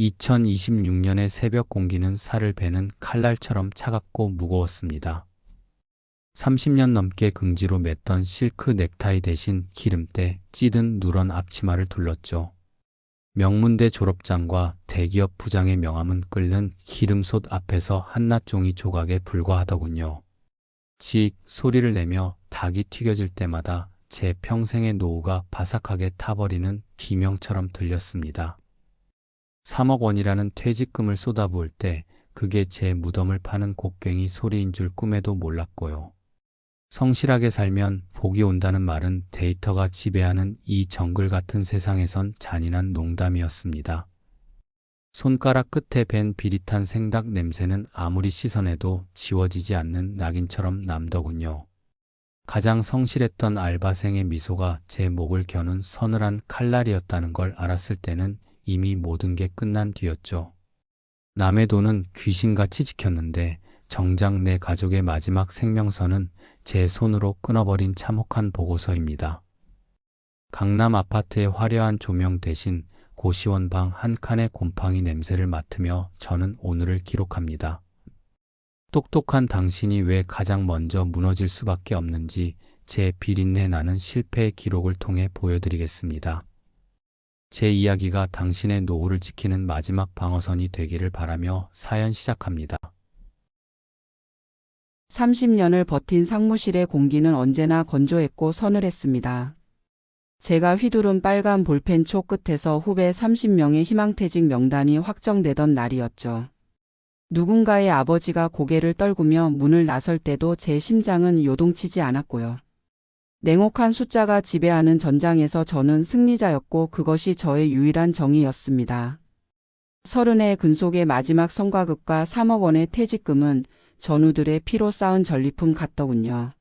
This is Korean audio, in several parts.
2026년의 새벽 공기는 살을 베는 칼날처럼 차갑고 무거웠습니다. 30년 넘게 긍지로 맸던 실크 넥타이 대신 기름때 찌든 누런 앞치마를 둘렀죠. 명문대 졸업장과 대기업 부장의 명함은 끓는 기름솥 앞에서 한낱 종이 조각에 불과하더군요. 직 소리를 내며 닭이 튀겨질 때마다 제 평생의 노후가 바삭하게 타버리는 비명처럼 들렸습니다. 3억 원이라는 퇴직금을 쏟아부을 때 그게 제 무덤을 파는 곡괭이 소리인 줄 꿈에도 몰랐고요. 성실하게 살면 복이 온다는 말은 데이터가 지배하는 이 정글 같은 세상에선 잔인한 농담이었습니다. 손가락 끝에 밴 비릿한 생닭 냄새는 아무리 씻어내도 지워지지 않는 낙인처럼 남더군요. 가장 성실했던 알바생의 미소가 제 목을 겨눈 서늘한 칼날이었다는 걸 알았을 때는 이미 모든 게 끝난 뒤였죠. 남의 돈은 귀신같이 지켰는데 정작 내 가족의 마지막 생명선은 제 손으로 끊어버린 참혹한 보고서입니다. 강남 아파트의 화려한 조명 대신 고시원 방 한 칸의 곰팡이 냄새를 맡으며 저는 오늘을 기록합니다. 똑똑한 당신이 왜 가장 먼저 무너질 수밖에 없는지 제 비린내 나는 실패의 기록을 통해 보여드리겠습니다. 제 이야기가 당신의 노후를 지키는 마지막 방어선이 되기를 바라며 사연 시작합니다. 30년을 버틴 상무실의 공기는 언제나 건조했고 서늘했습니다. 제가 휘두른 빨간 볼펜 초 끝에서 후배 30명의 희망퇴직 명단이 확정되던 날이었죠. 누군가의 아버지가 고개를 떨구며 문을 나설 때도 제 심장은 요동치지 않았고요. 냉혹한 숫자가 지배하는 전장에서 저는 승리자였고 그것이 저의 유일한 정의였습니다. 서른의 근속의 마지막 성과급과 3억 원의 퇴직금은 전우들의 피로 쌓은 전리품 같더군요.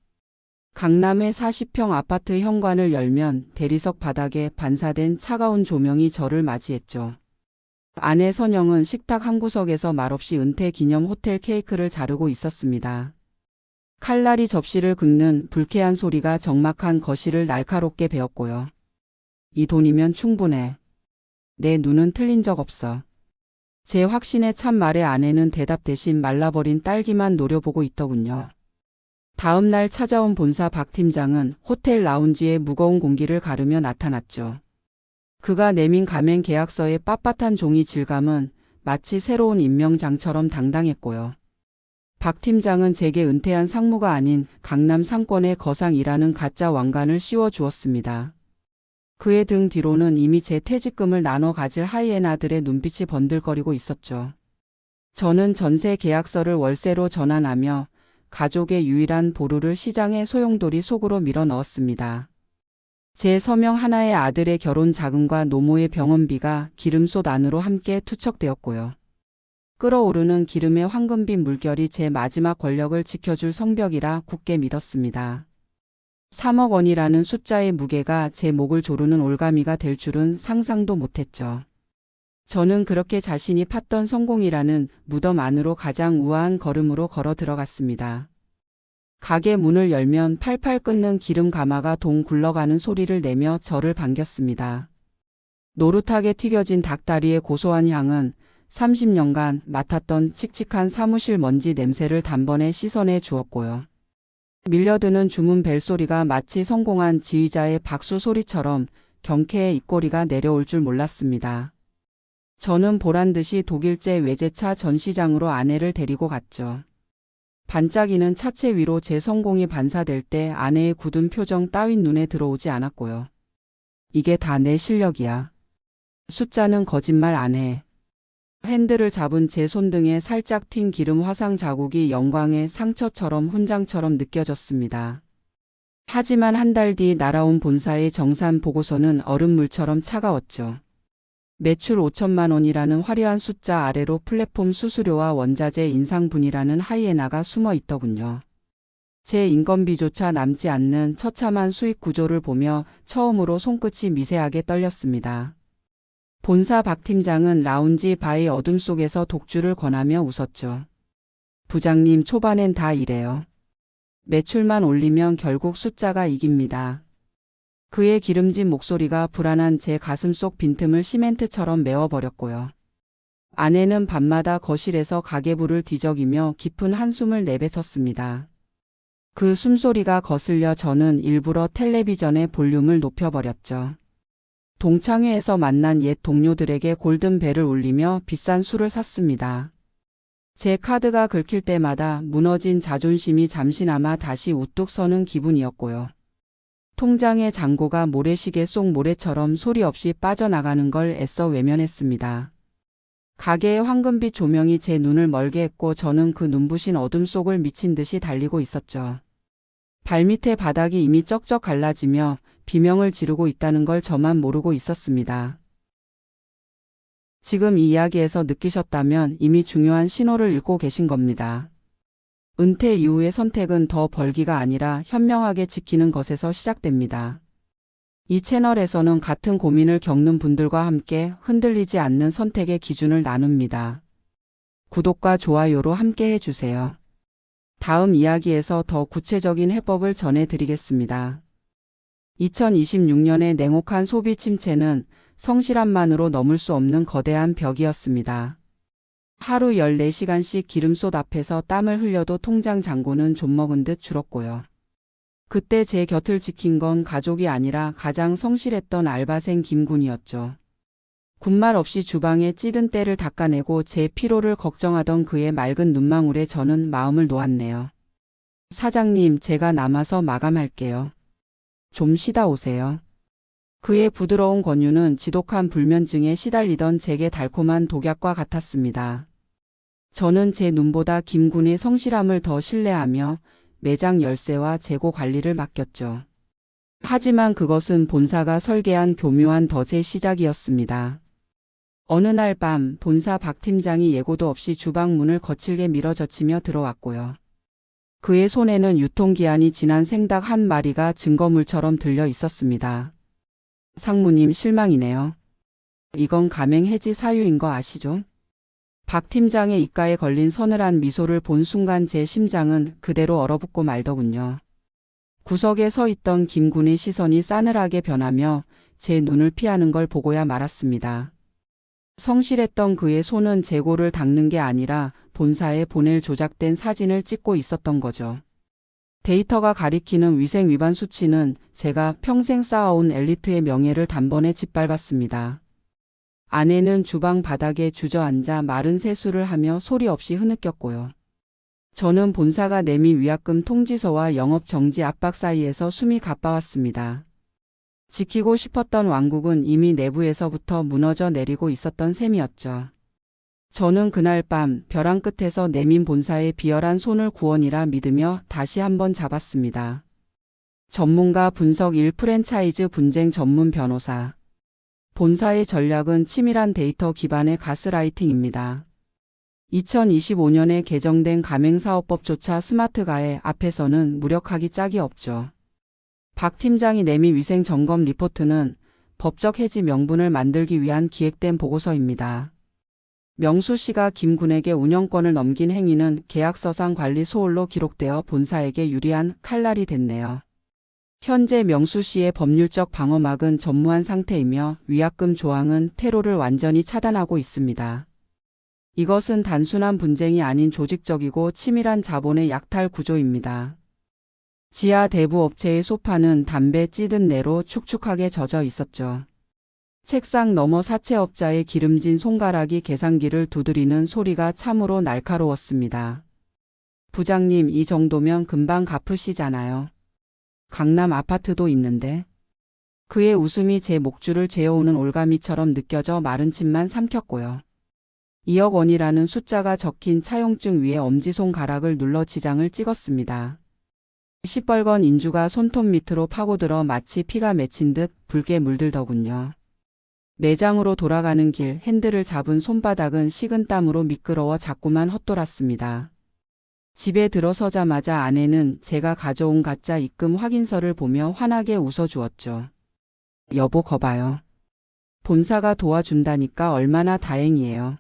강남의 40평 아파트 현관을 열면 대리석 바닥에 반사된 차가운 조명이 저를 맞이했죠. 아내 선영은 식탁 한 구석에서 말없이 은퇴 기념 호텔 케이크를 자르고 있었습니다. 칼날이 접시를 긁는 불쾌한 소리가 적막한 거실을 날카롭게 베었고요. 이 돈이면 충분해. 내 눈은 틀린 적 없어. 제 확신에 참 말의 아내는 대답 대신 말라버린 딸기만 노려보고 있더군요. 다음 날 찾아온 본사 박 팀장은 호텔 라운지의 무거운 공기를 가르며 나타났죠. 그가 내민 가맹 계약서의 빳빳한 종이 질감은 마치 새로운 임명장처럼 당당했고요. 박 팀장은 제게 은퇴한 상무가 아닌 강남 상권의 거상이라는 가짜 왕관을 씌워 주었습니다. 그의 등 뒤로는 이미 제 퇴직금을 나눠 가질 하이에나들의 눈빛이 번들거리고 있었죠. 저는 전세 계약서를 월세로 전환하며 가족의 유일한 보루를 시장의 소용돌이 속으로 밀어 넣었습니다. 제 서명 하나의 아들의 결혼 자금과 노모의 병원비가 기름솥 안으로 함께 투척되었고요. 끓어오르는 기름의 황금빛 물결이 제 마지막 권력을 지켜줄 성벽이라 굳게 믿었습니다. 3억 원이라는 숫자의 무게가 제 목을 조르는 올가미가 될 줄은 상상도 못했죠. 저는 그렇게 자신이 팠던 성공이라는 무덤 안으로 가장 우아한 걸음으로 걸어 들어갔습니다. 가게 문을 열면 팔팔 끓는 기름 가마가 동 굴러가는 소리를 내며 저를 반겼습니다. 노릇하게 튀겨진 닭다리의 고소한 향은 30년간 맡았던 칙칙한 사무실 먼지 냄새를 단번에 씻어내 주었고요. 밀려드는 주문 벨소리가 마치 성공한 지휘자의 박수 소리처럼 경쾌의 입꼬리가 내려올 줄 몰랐습니다. 저는 보란 듯이 독일제 외제차 전시장으로 아내를 데리고 갔죠. 반짝이는 차체 위로 제 성공이 반사될 때 아내의 굳은 표정 따윈 눈에 들어오지 않았고요. 이게 다 내 실력이야. 숫자는 거짓말 안 해. 핸들을 잡은 제 손 등에 살짝 튄 기름 화상 자국이 영광의 상처처럼 훈장처럼 느껴졌습니다. 하지만 한 달 뒤 날아온 본사의 정산 보고서는 얼음물처럼 차가웠죠. 매출 5천만 원이라는 화려한 숫자 아래로 플랫폼 수수료와 원자재 인상분이라는 하이에나가 숨어 있더군요. 제 인건비조차 남지 않는 처참한 수익 구조를 보며 처음으로 손끝이 미세하게 떨렸습니다. 본사 박 팀장은 라운지 바의 어둠 속에서 독주를 권하며 웃었죠. 부장님 초반엔 다 이래요. 매출만 올리면 결국 숫자가 이깁니다. 그의 기름진 목소리가 불안한 제 가슴 속 빈틈을 시멘트처럼 메워버렸고요. 아내는 밤마다 거실에서 가계부를 뒤적이며 깊은 한숨을 내뱉었습니다. 그 숨소리가 거슬려 저는 일부러 텔레비전의 볼륨을 높여버렸죠. 동창회에서 만난 옛 동료들에게 골든벨을 울리며 비싼 술을 샀습니다. 제 카드가 긁힐 때마다 무너진 자존심이 잠시나마 다시 우뚝 서는 기분이었고요. 통장의 잔고가 모래시계 속 모래처럼 소리 없이 빠져나가는 걸 애써 외면했습니다. 가게의 황금빛 조명이 제 눈을 멀게 했고 저는 그 눈부신 어둠 속을 미친 듯이 달리고 있었죠. 발밑의 바닥이 이미 쩍쩍 갈라지며 비명을 지르고 있다는 걸 저만 모르고 있었습니다. 지금 이 이야기에서 느끼셨다면 이미 중요한 신호를 읽고 계신 겁니다. 은퇴 이후의 선택은 더 벌기가 아니라 현명하게 지키는 것에서 시작됩니다. 이 채널에서는 같은 고민을 겪는 분들과 함께 흔들리지 않는 선택의 기준을 나눕니다. 구독과 좋아요로 함께 해주세요. 다음 이야기에서 더 구체적인 해법을 전해드리겠습니다. 2026년의 냉혹한 소비 침체는 성실함만으로 넘을 수 없는 거대한 벽이었습니다. 하루 14시간씩 기름솥 앞에서 땀을 흘려도 통장 잔고는 좀먹은 듯 줄었고요. 그때 제 곁을 지킨 건 가족이 아니라 가장 성실했던 알바생 김군이었죠. 군말 없이 주방에 찌든 때를 닦아내고 제 피로를 걱정하던 그의 맑은 눈망울에 저는 마음을 놓았네요. 사장님, 제가 남아서 마감할게요. 좀 쉬다 오세요. 그의 부드러운 권유는 지독한 불면증에 시달리던 제게 달콤한 독약과 같았습니다. 저는 제 눈보다 김군의 성실함을 더 신뢰하며 매장 열쇠와 재고 관리를 맡겼죠. 하지만 그것은 본사가 설계한 교묘한 덫의 시작이었습니다. 어느 날 밤 본사 박 팀장이 예고도 없이 주방 문을 거칠게 밀어젖히며 들어왔고요. 그의 손에는 유통기한이 지난 생닭 한 마리가 증거물처럼 들려 있었습니다. 상무님 실망이네요. 이건 가맹 해지 사유인 거 아시죠? 박 팀장의 입가에 걸린 서늘한 미소를 본 순간 제 심장은 그대로 얼어붙고 말더군요. 구석에 서 있던 김군의 시선이 싸늘하게 변하며 제 눈을 피하는 걸 보고야 말았습니다. 성실했던 그의 손은 재고를 닦는 게 아니라 본사에 보낼 조작된 사진을 찍고 있었던 거죠. 데이터가 가리키는 위생 위반 수치는 제가 평생 쌓아온 엘리트의 명예를 단번에 짓밟았습니다. 아내는 주방 바닥에 주저앉아 마른 세수를 하며 소리 없이 흐느꼈고요. 저는 본사가 내민 위약금 통지서와 영업 정지 압박 사이에서 숨이 가빠왔습니다. 지키고 싶었던 왕국은 이미 내부에서부터 무너져 내리고 있었던 셈이었죠. 저는 그날 밤 벼랑 끝에서 내민 본사의 비열한 손을 구원이라 믿으며 다시 한번 잡았습니다. 전문가 분석 1 프랜차이즈 분쟁 전문 변호사. 본사의 전략은 치밀한 데이터 기반의 가스라이팅입니다. 2025년에 개정된 가맹사업법조차 스마트가의 앞에서는 무력하기 짝이 없죠. 박 팀장이 내민 위생 점검 리포트는 법적 해지 명분을 만들기 위한 기획된 보고서입니다. 명수 씨가 김 군에게 운영권을 넘긴 행위는 계약서상 관리 소홀로 기록되어 본사에게 유리한 칼날이 됐네요. 현재 명수 씨의 법률적 방어막은 전무한 상태이며 위약금 조항은 테러를 완전히 차단하고 있습니다. 이것은 단순한 분쟁이 아닌 조직적이고 치밀한 자본의 약탈 구조입니다. 지하 대부 업체의 소파는 담배 찌든 내로 축축하게 젖어 있었죠. 책상 너머 사채업자의 기름진 손가락이 계산기를 두드리는 소리가 참으로 날카로웠습니다. 부장님, 이 정도면 금방 갚으시잖아요. 강남 아파트도 있는데. 그의 웃음이 제 목줄을 죄어오는 올가미처럼 느껴져 마른 침만 삼켰고요. 2억 원이라는 숫자가 적힌 차용증 위에 엄지손가락을 눌러 지장을 찍었습니다. 시뻘건 인주가 손톱 밑으로 파고들어 마치 피가 맺힌 듯 붉게 물들더군요. 매장으로 돌아가는 길 핸들을 잡은 손바닥은 식은 땀으로 미끄러워 자꾸만 헛돌았습니다. 집에 들어서자마자 아내는 제가 가져온 가짜 입금 확인서를 보며 환하게 웃어주었죠. 여보 거봐요. 본사가 도와준다니까 얼마나 다행이에요.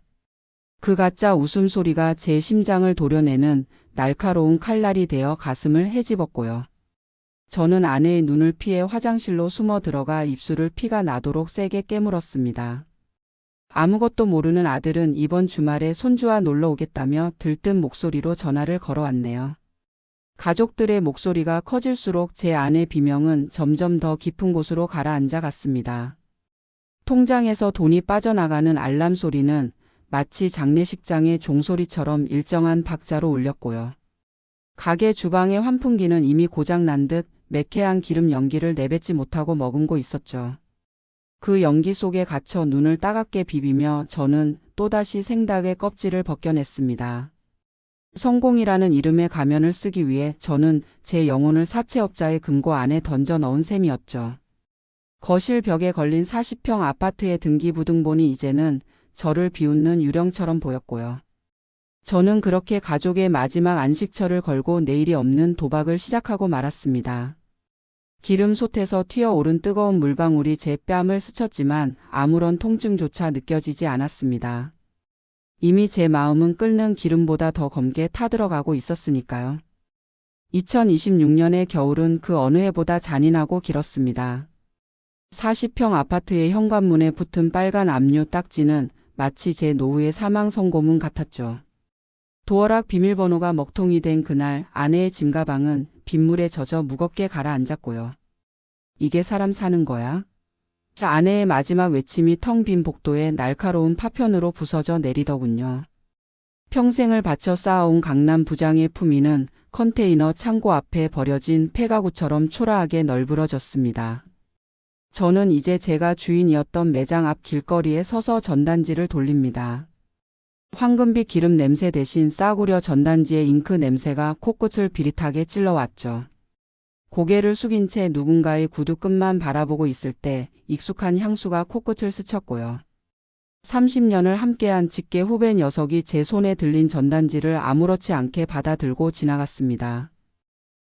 그 가짜 웃음소리가 제 심장을 도려내는 날카로운 칼날이 되어 가슴을 헤집었고요. 저는 아내의 눈을 피해 화장실로 숨어 들어가 입술을 피가 나도록 세게 깨물었습니다. 아무것도 모르는 아들은 이번 주말에 손주와 놀러 오겠다며 들뜬 목소리로 전화를 걸어왔네요. 가족들의 목소리가 커질수록 제 아내 비명은 점점 더 깊은 곳으로 가라앉아 갔습니다. 통장에서 돈이 빠져나가는 알람 소리는 마치 장례식장의 종소리처럼 일정한 박자로 울렸고요. 가게 주방의 환풍기는 이미 고장난 듯 매캐한 기름 연기를 내뱉지 못하고 머금고 있었죠. 그 연기 속에 갇혀 눈을 따갑게 비비며 저는 또다시 생닭의 껍질을 벗겨냈습니다. 성공이라는 이름의 가면을 쓰기 위해 저는 제 영혼을 사채업자의 금고 안에 던져 넣은 셈이었죠. 거실 벽에 걸린 40평 아파트의 등기부등본이 이제는 저를 비웃는 유령처럼 보였고요. 저는 그렇게 가족의 마지막 안식처를 걸고 내일이 없는 도박을 시작하고 말았습니다. 기름 솥에서 튀어오른 뜨거운 물방울이 제 뺨을 스쳤지만 아무런 통증조차 느껴지지 않았습니다. 이미 제 마음은 끓는 기름보다 더 검게 타들어가고 있었으니까요. 2026년의 겨울은 그 어느 해보다 잔인하고 길었습니다. 40평 아파트의 현관문에 붙은 빨간 압류 딱지는 마치 제 노후의 사망 선고문 같았죠. 도어락 비밀번호가 먹통이 된 그날 아내의 짐가방은 빗물에 젖어 무겁게 가라앉았고요. 이게 사람 사는 거야? 자, 아내의 마지막 외침이 텅 빈 복도에 날카로운 파편으로 부서져 내리더군요. 평생을 바쳐 쌓아온 강남 부장의 품위는 컨테이너 창고 앞에 버려진 폐가구처럼 초라하게 널브러졌습니다. 저는 이제 제가 주인이었던 매장 앞 길거리에 서서 전단지를 돌립니다. 황금빛 기름 냄새 대신 싸구려 전단지의 잉크 냄새가 코끝을 비릿하게 찔러왔죠. 고개를 숙인 채 누군가의 구두 끝만 바라보고 있을 때 익숙한 향수가 코끝을 스쳤고요. 30년을 함께한 직계 후배 녀석이 제 손에 들린 전단지를 아무렇지 않게 받아들고 지나갔습니다.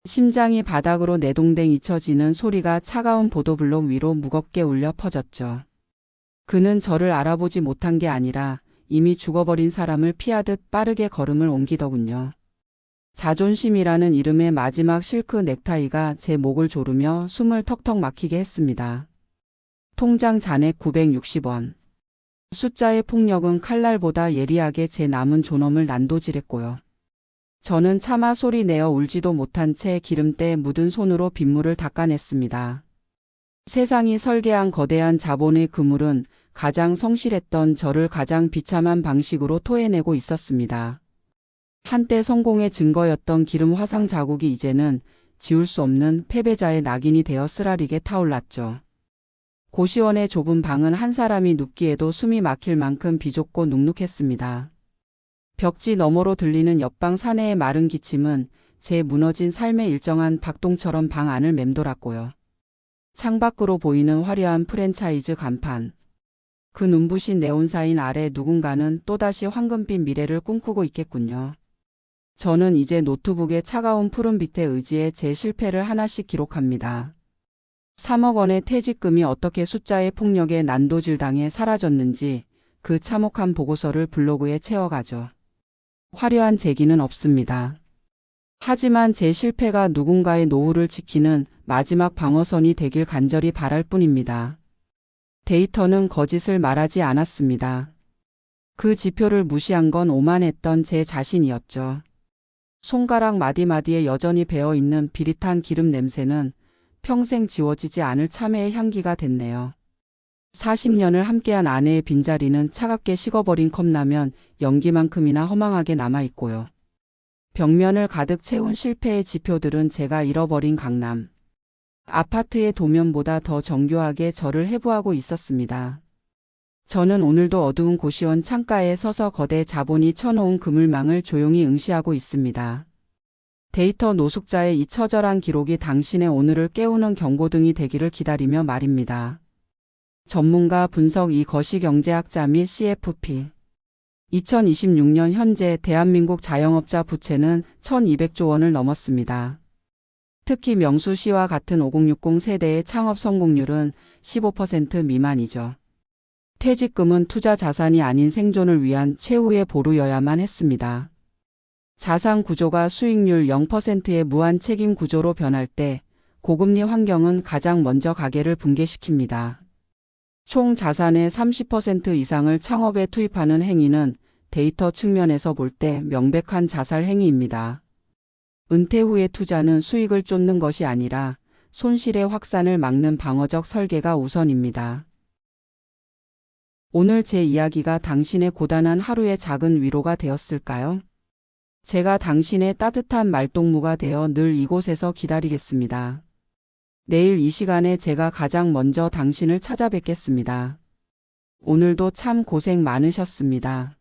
심장이 바닥으로 내동댕 잊혀지는 소리가 차가운 보도블록 위로 무겁게 울려 퍼졌죠. 그는 저를 알아보지 못한 게 아니라 이미 죽어버린 사람을 피하듯 빠르게 걸음을 옮기더군요. 자존심이라는 이름의 마지막 실크 넥타이가 제 목을 조르며 숨을 턱턱 막히게 했습니다. 통장 잔액 960원. 숫자의 폭력은 칼날보다 예리하게 제 남은 존엄을 난도질했고요. 저는 차마 소리 내어 울지도 못한 채 기름때에 묻은 손으로 빗물을 닦아냈습니다. 세상이 설계한 거대한 자본의 그물은 가장 성실했던 저를 가장 비참한 방식으로 토해내고 있었습니다. 한때 성공의 증거였던 기름 화상 자국이 이제는 지울 수 없는 패배자의 낙인이 되어 쓰라리게 타올랐죠. 고시원의 좁은 방은 한 사람이 눕기에도 숨이 막힐 만큼 비좁고 눅눅했습니다. 벽지 너머로 들리는 옆방 사내의 마른 기침은 제 무너진 삶의 일정한 박동처럼 방 안을 맴돌았고요. 창밖으로 보이는 화려한 프랜차이즈 간판. 그 눈부신 네온사인 아래 누군가는 또다시 황금빛 미래를 꿈꾸고 있겠군요. 저는 이제 노트북의 차가운 푸른빛에 의지해 제 실패를 하나씩 기록합니다. 3억 원의 퇴직금이 어떻게 숫자의 폭력에 난도질 당해 사라졌는지 그 참혹한 보고서를 블로그에 채워가죠. 화려한 재기는 없습니다. 하지만 제 실패가 누군가의 노후를 지키는 마지막 방어선이 되길 간절히 바랄 뿐입니다. 데이터는 거짓을 말하지 않았습니다. 그 지표를 무시한 건 오만했던 제 자신이었죠. 손가락 마디마디에 여전히 배어 있는 비릿한 기름 냄새는 평생 지워지지 않을 참회의 향기가 됐네요. 40년을 함께한 아내의 빈자리는 차갑게 식어버린 컵라면 연기만큼이나 허망하게 남아있고요. 벽면을 가득 채운 실패의 지표들은 제가 잃어버린 강남. 아파트의 도면보다 더 정교하게 저를 해부하고 있었습니다. 저는 오늘도 어두운 고시원 창가에 서서 거대 자본이 쳐놓은 그물망을 조용히 응시하고 있습니다. 데이터 노숙자의 이 처절한 기록이 당신의 오늘을 깨우는 경고등이 되기를 기다리며 말입니다. 전문가 분석 이 거시경제학자 및 CFP 2026년 현재 대한민국 자영업자 부채는 1200조 원을 넘었습니다. 특히 명수시와 같은 5060 세대의 창업 성공률은 15% 미만이죠. 퇴직금은 투자 자산이 아닌 생존을 위한 최후의 보루여야만 했습니다. 자산 구조가 수익률 0%의 무한 책임 구조로 변할 때 고금리 환경은 가장 먼저 가게를 붕괴시킵니다. 총 자산의 30% 이상을 창업에 투입하는 행위는 데이터 측면에서 볼 때 명백한 자살 행위입니다. 은퇴 후의 투자는 수익을 쫓는 것이 아니라 손실의 확산을 막는 방어적 설계가 우선입니다. 오늘 제 이야기가 당신의 고단한 하루의 작은 위로가 되었을까요? 제가 당신의 따뜻한 말동무가 되어 늘 이곳에서 기다리겠습니다. 내일 이 시간에 제가 가장 먼저 당신을 찾아뵙겠습니다. 오늘도 참 고생 많으셨습니다.